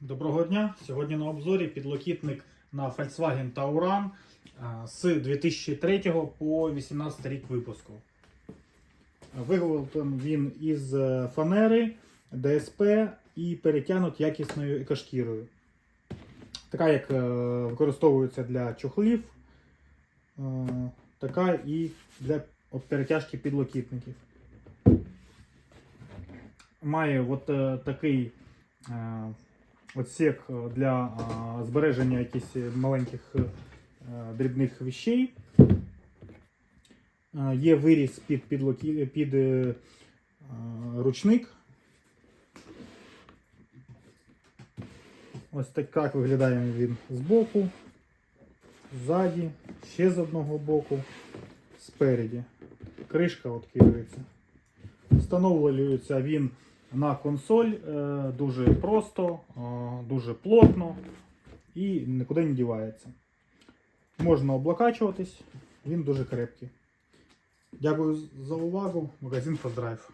Доброго дня! Сьогодні на обзорі підлокітник на Volkswagen Tauran з 2003 по 2018 рік випуску. Виготовлений він із е, фанери, ДСП і перетягнут якісною екошкірою. Така, як е, використовується для чохлів, е, така і для перетяжки підлокітників. Має от такий отсек для е, збереження якихось маленьких е, дрібних вещей. Е, Є виріз під, під е, е, ручник. Ось так як виглядає він збоку, ззаді, ще з одного боку, спереді. Кришка відкидується. Встановлюється він на консоль е, дуже просто, е, дуже плотно і нікуди не дівається. Можна облокачуватись, він дуже крепкий. Дякую за увагу. Магазин Фодрайв.